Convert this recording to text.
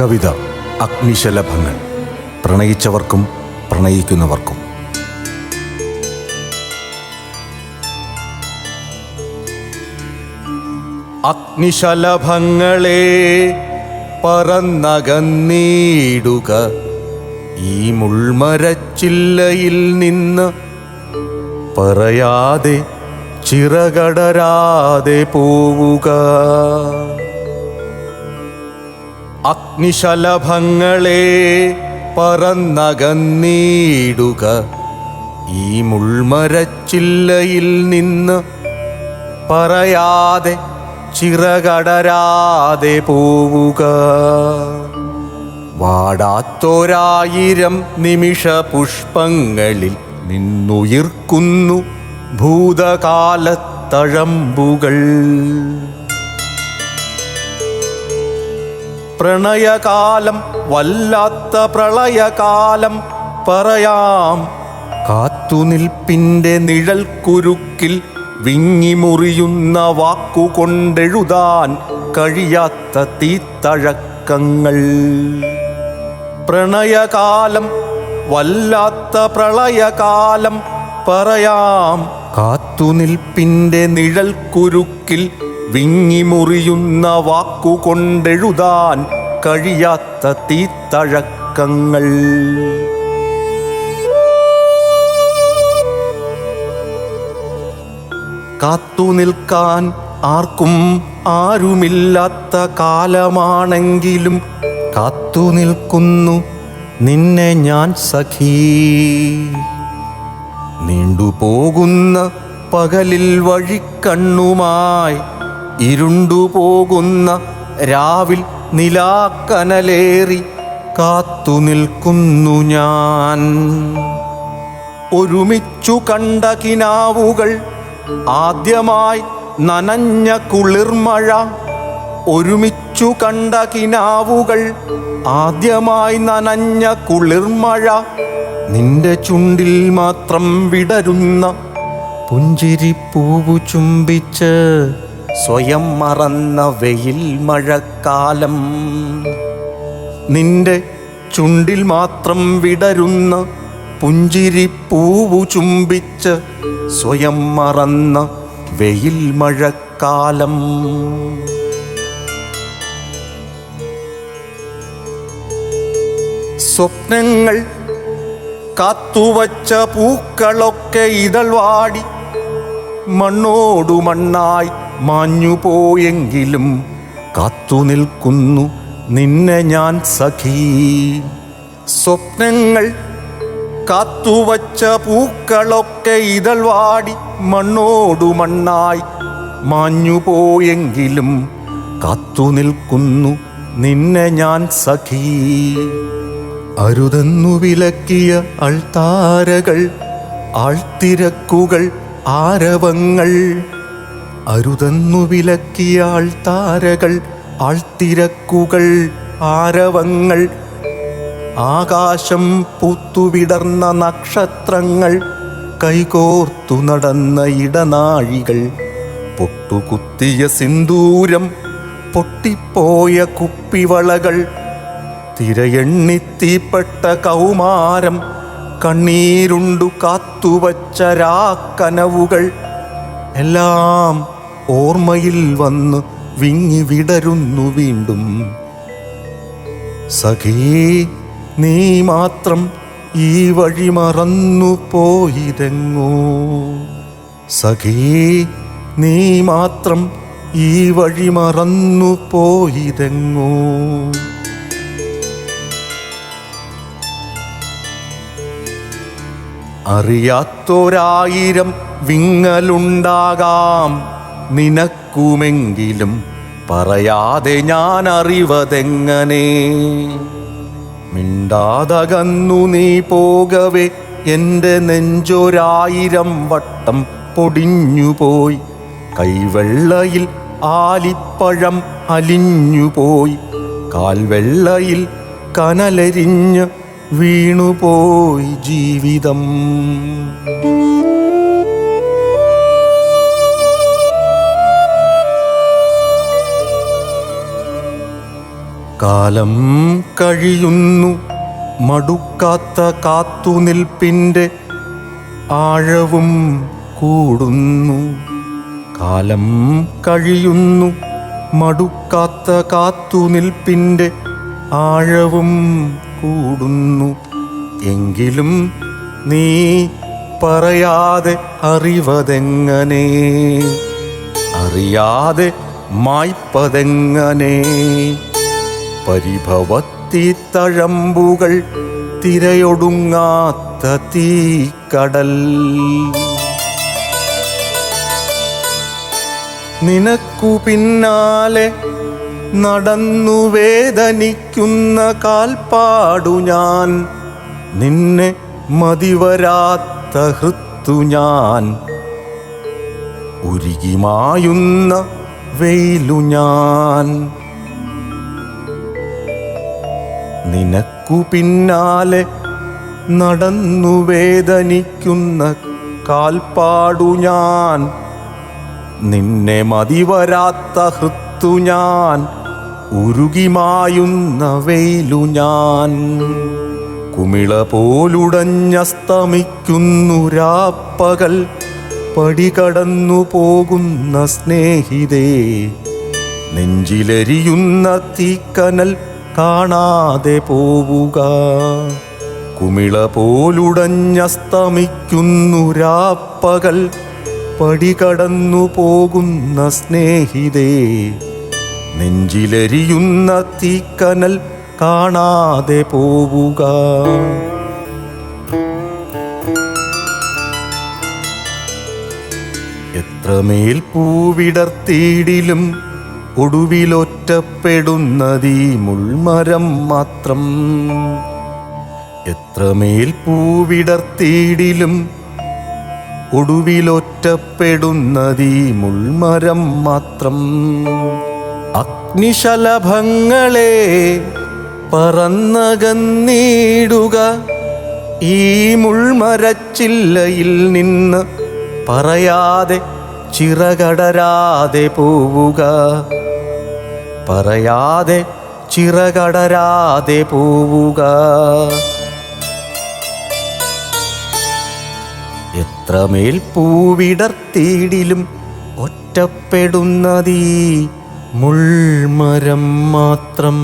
കവിത അഗ്നിശലഭങ്ങൾ. പ്രണയിച്ചവർക്കും പ്രണയിക്കുന്നവർക്കും. അഗ്നിശലഭങ്ങളെ പറന്നകന്നീടുക. ഈ മുൾമരച്ചില്ലയിൽ നിന്ന് പറയാതെ ചിറകടരാതെ പോവുക. അഗ്നിശലഭങ്ങളെ പറന്നകന്നീടുക. ഈ മുൾമരച്ചില്ലയിൽ നിന്ന് പറയാതെ ചിറകടരാതെ പോവുക. വാടാത്തോരായിരം നിമിഷ പുഷ്പങ്ങളിൽ നിന്നുയിർക്കുന്നു ഭൂതകാലത്തഴമ്പുകൾ. പ്രണയകാലം വല്ലാത്ത പ്രളയകാലം. പറയാം കാത്തുനിൽപ്പിന്റെ നിഴൽ കുരുക്കിൽ വിങ്ങിമുറിയുന്ന വാക്കുകൊണ്ടെഴുതാൻ കഴിയാത്ത തീത്തഴക്കങ്ങൾ. പ്രണയകാലം വല്ലാത്ത പ്രളയകാലം. പറയാം കാത്തുനിൽപ്പിന്റെ നിഴൽ കുരുക്കിൽ വിങ്ങിമുറിയുന്ന വാക്കുകൊണ്ടെഴുതാൻ കഴിയാത്ത തീത്തഴക്കങ്ങൾ. കാത്തുനിൽക്കാൻ ആർക്കും ആരുമില്ലാത്ത കാലമാണെങ്കിലും കാത്തുനിൽക്കുന്നു നിന്നെ ഞാൻ സഖീ. നീണ്ടുപോകുന്ന പകലിൽ വഴിക്കണ്ണുമായി ഇരുണ്ടുപോകുന്ന രാവിൽ നിലാക്കനലേറി കാത്തുനിൽക്കുന്നു ഞാൻ. ഒരുമിച്ചു കണ്ട കിനാവുകൾ ആദ്യമായി നനഞ്ഞ കുളിർമഴ. ഒരുമിച്ചു കണ്ട കിനാവുകൾ ആദ്യമായി നനഞ്ഞ കുളിർമഴ. നിന്റെ ചുണ്ടിൽ മാത്രം വിടരുന്ന പുഞ്ചിരിപ്പൂവു ചുംബിച്ച് സ്വയം മറന്ന വെയിൽ മഴക്കാലം. നിന്റെ ചുണ്ടിൽ മാത്രം വിടരുന്ന പുഞ്ചിരി പൂവു ചുംബിച്ച് സ്വയം മറന്ന വെയിൽ മഴക്കാലം. സ്വപ്നങ്ങൾ കാത്തുവച്ച പൂക്കളൊക്കെ ഇതൾവാടി മണ്ണോടു മണ്ണായി മാഞ്ഞുപോയെങ്കിലും കാത്തുനിൽക്കുന്നു നിന്നെ ഞാൻ സഖി. സ്വപ്നങ്ങൾ കാത്തുവച്ച പൂക്കളൊക്കെ ഇതൾവാടി മണ്ണോടു മണ്ണായി മാഞ്ഞുപോയെങ്കിലും കാത്തുനിൽക്കുന്നു നിന്നെ ഞാൻ സഖി. അരുതെന്നു വിലക്കിയ അൾത്താരകൾ ആൾത്തിരക്കുകൾ ആരവങ്ങൾ അരുതെന്നു വിലക്കിയ താരകൾ ആൾത്തിരക്കുകൾ ആരവങ്ങൾ. ആകാശം പൂത്തുവിടർന്ന നക്ഷത്രങ്ങൾ കൈകോർത്തു നടന്ന ഇടനാഴികൾ. പൊട്ടുകുത്തിയ സിന്ദൂരം പൊട്ടിപ്പോയ കുപ്പിവളകൾ. തിരയെണ്ണിത്തീപ്പെട്ട കൗമാരം കണ്ണീരുണ്ടു കാത്തുവച്ച രാക്കനവുകൾ എല്ലാം ഓർമ്മയിൽ വന്ന് വിങ്ങി വിടരുന്നു വീണ്ടും. സഖീ നീ മാത്രം ഈ വഴി മറന്നു പോയിരങ്ങോ. സഖീ നീ മാത്രം ഈ വഴി മറന്നു പോയിരങ്ങോ. അറിയാത്തൊരായിരം വിങ്ങലുണ്ടാകാം. നിനക്കുമെങ്കിലും പറയാതെ ഞാൻ അറിവതെങ്ങനെ മിണ്ടാതകന്നു നീ പോകവേ എന്റെ നെഞ്ചൊരായിരം വട്ടം പൊടിഞ്ഞുപോയി. കൈവെള്ളയിൽ ആലിപ്പഴം അലിഞ്ഞുപോയി. കാൽവെള്ളയിൽ കനലരിഞ്ഞ് വീണുപോയി ജീവിതം. കാലം കഴിയുന്നു. മടുക്കാത്ത കാത്തുനിൽപ്പിന്റെ ആഴവും കൂടുന്നു. കാലം കഴിയുന്നു. മടുക്കാത്ത കാത്തുനിൽപ്പിന്റെ ആഴവും കൂടുന്നു. എങ്കിലും നീ പറയാതെ അറിവതെങ്ങനെ? അറിയാതെ മായ്പതെങ്ങനെ? പരിഭവത്തി തഴമ്പുകൾ തിരയൊടുങ്ങാത്ത തീക്കടൽ. നിനക്കു പിന്നാലെ നടന്നു വേദനിക്കുന്ന കാൽപ്പാടു ഞാൻ. നിന്നെ മതിവരാത്ത ഹൃത്തു ഞാൻ. ഉരുകിമായുന്ന വെയിലു ഞാൻ. നിനക്കു പിന്നാലെ നടന്നു വേദനിക്കുന്ന കാൽപ്പാടു ഞാൻ. നിന്നെ മതിവരാത്ത ഹൃത്തു ഞാൻ ഉരുകിമായുന്ന വെയിലു ഞാൻ. കുമിള പോലുടഞ്ഞസ്തമിക്കുന്നു രാപ്പകൽ പടികടന്നു പോകുന്ന സ്നേഹിതേ. നെഞ്ചിലരിയുന്ന തീക്കനൽ കാണാതെ പോവുക. കുമിള പോലുടഞ്ഞസ്തമിക്കുന്നു രാപ്പകൽ. പടികടന്നു പോകുന്ന സ്നേഹിതേ നെഞ്ചിലരിയുന്ന തീക്കനൽ കാണാതെ പോവുക. എത്രമേൽ പൂവിടർത്തിയിടിലും ഒടുവിലൊറ്റപ്പെടുന്നതീ മുൾമരം മാത്രം. എത്രമേൽ പൂവിടർത്തിയിടിലും ഒടുവിലൊറ്റപ്പെടുന്നതീ മുൾമരം മാത്രം. അഗ്നിശലഭങ്ങളെ പറന്നകന്നീടുക ഈ മുൾമരച്ചില്ലയിൽ നിന്ന് പറയാതെ ചിറകടരാതെ പോവുക. പറയാതെ ചിറകടരാതെ പോവുക. എത്രമേൽ പൂവിടർത്തിയിടിലും ഒറ്റപ്പെടുന്നതീ മുൾമരം മാത്രം.